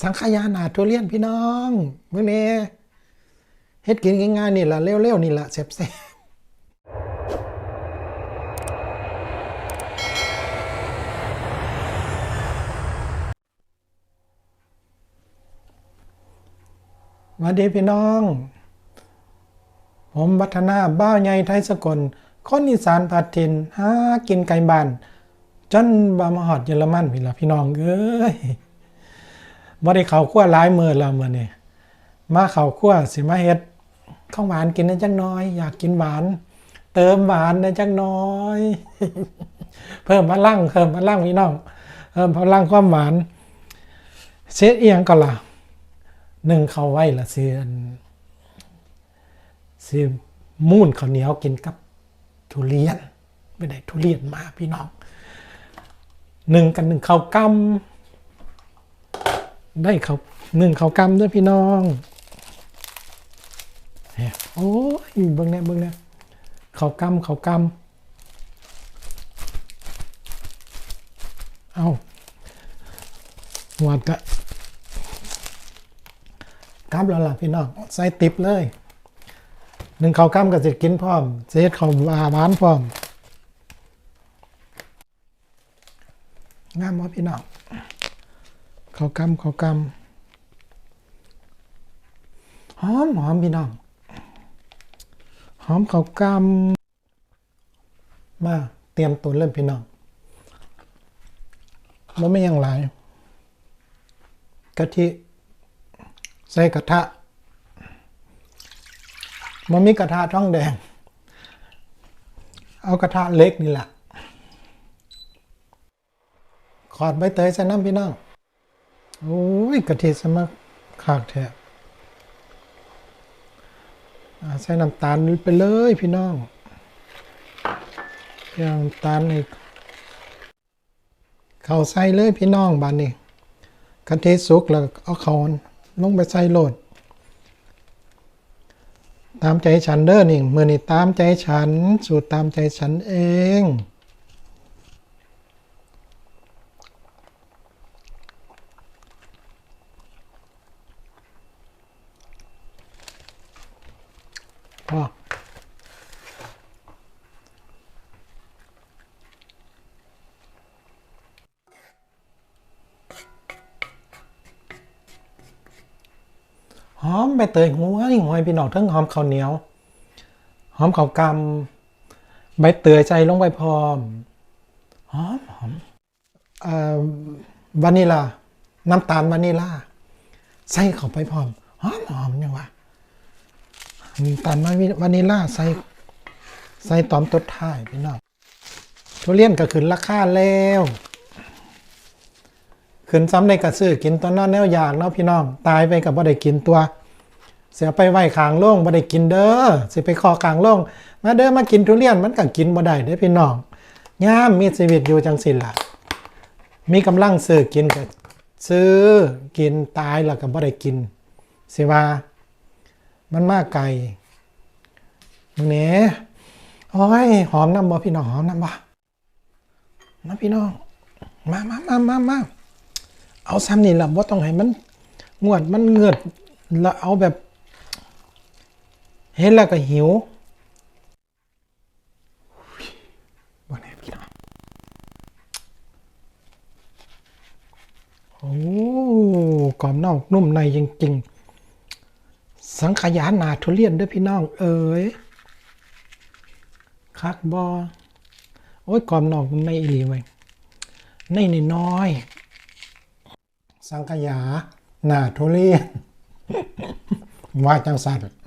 สังขยาหนาทุเรียนพี่น้องมื้อนี้เฮ็ดกินง่ายๆนี่ล่ะเร็วๆนี่ล่ะแซ่บๆสวัสดีพี่น้อง ผมวัฒนาบ้าวใหญ่ไทยสกลคนอีสานพัดถิ่นหากินไก่บ้านจนบามาฮอดเยอรมันพี่ล่ะพี่น้องเอ้ย บ่ได้เขาครัวหลายมือแล้วมื้อนี้มาเข้าครัวสิมาเฮ็ดของหวานกินได้จักน้อย อยากกินหวาน เติมหวานได้จักน้อย เพิ่มพลังเพิ่มพลังพี่น้องเพิ่มพลังความหวานเสียเอียงก็ล่ะหนึ่งเข้าไว้ละสิอันสิมูนข้าวเหนียวกินกับทุเรียนไม่ได้ทุเรียนมาพี่น้องหนึ่งกันหนึ่งข้าวกำ ได้เขาหนึ่งเขากำด้วยพี่น้องเนี่ยโอ้ยเบิ่งเนี่ยเบิ่งเนี่ยเขากำเขากำเอาหวดกะกำแล้วล่ะพี่น้องใส่ติบเลยหนึ่งเขากำก็จะกินพร้อมเสียเขาวาหวานพร้อมงามวะพี่น้อง เขากำเขากำหอมหอมพี่น้องหอมเขากำมาเตรียมตัวเริ่มพี่น้องมันไม่ยังหลายกะทิใส่กระทะมันมีกระทะท้องแดง เอากระทะเล็กนี่แหละขอดใบเตยใส่น้ำพี่น้อง โอ้ยกะทิสมักขากแท้ใส่น้ำตาลไปเลยพี่น้องเพียงตาลนี่เขาใส่เลยพี่น้องบานนี้กะทิสุกแล้วเอาเขาลงไปใส่โหลด ตามใจฉันเด้อนี่มือนี่ตามใจฉัน สูตรตามใจฉันเอง พอ หอมใบเตยหัวนี่หอยพี่น้องทั้งหอมข้าวเหนียว หอมข้าวกำใบเตยใจลงไปพร้อม หอมหอมวานิลา น้ำตาลวานิลา ใส่เข้าไปพร้อม หอมหอมยังวะน้ำตาลวานิลาใส่ใส่ตอมตดท้ายพี่น้องทุเรียนก็ขึ้นราคาแล้วขึ้นซ้ำในกระซื้อกินตอนนั้นแนวอยากเนาะพี่น้อง ตายไปกับบ่ได้กินตัว เสียไปไหว้ขางโล่งบ่ได้กินเด้อเสิไปคอขางโล่งมาเด้อมากินทุเรียนมันก็กินบ่ได้เด้อพี่น้องย่ามมีชีวิตอยู่จังสิล่ะ มีกำลังซื้อกินก็ซื้อกินตายแล้วก็บ่ได้กินสิว่า มันมากไกลมึงเนี้โอ้ยหอมน้ำบ่พี่น้องหอมน้ำบ่น้ำพี่น้องมามามามามาเอาซ้ำนี่ละบ่ต้องให้มันงวดมันเงือดแล้วเอาแบบ เห็นแล้วก็หิวบ่แน่พี่น้องโอ้กรอบนอกนุ่มในจริง ๆ สังขยาหนาทุเรียนด้วยพี่น้อง เอ๋ยคักบอโอ้ยกรอบนอกมันไม่อีหลีไว้ยในนน้อยๆสังขยาหนาทุเรียนว่าจังสัตว์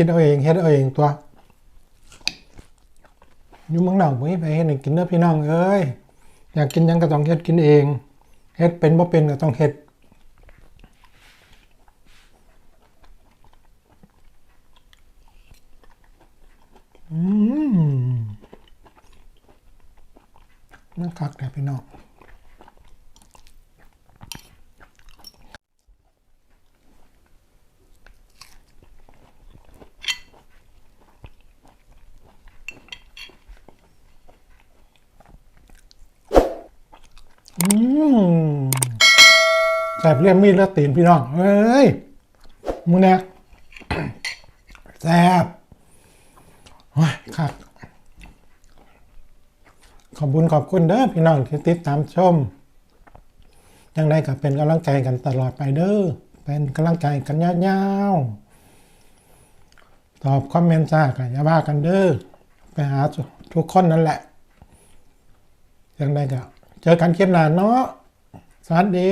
คิดเอาเองเฮ็ดเอาเองตัวอยู่เมืองนอกไม่ไปเฮ็ดให้กินเด้อพี่น้องเอ้ยอยากกินยังก็ต้องเฮ็ดกินเองเฮ็ดเป็นบ่เป็นก็ต้องเฮ็ดอืมมันคักแต่พี่น้อง อืมแสบเลี่ยมมีดเลือดตีนพี่น้องเอ้ยมึงเนี่ยแสบโอ้ยครับขอบคุณขอบคุณเด้อพี่น้องที่ติดตามชมยังไงก็เป็นกำลังใจกันตลอดไปเด้อเป็นกำลังใจกันยาวๆตอบคอมเมนต์จ้ากันอย่าว่ากันเด้อไปหาทุกคนนั่นแหละยังไงก็ เจอกันคลิปหน้าเนาะสวัสดี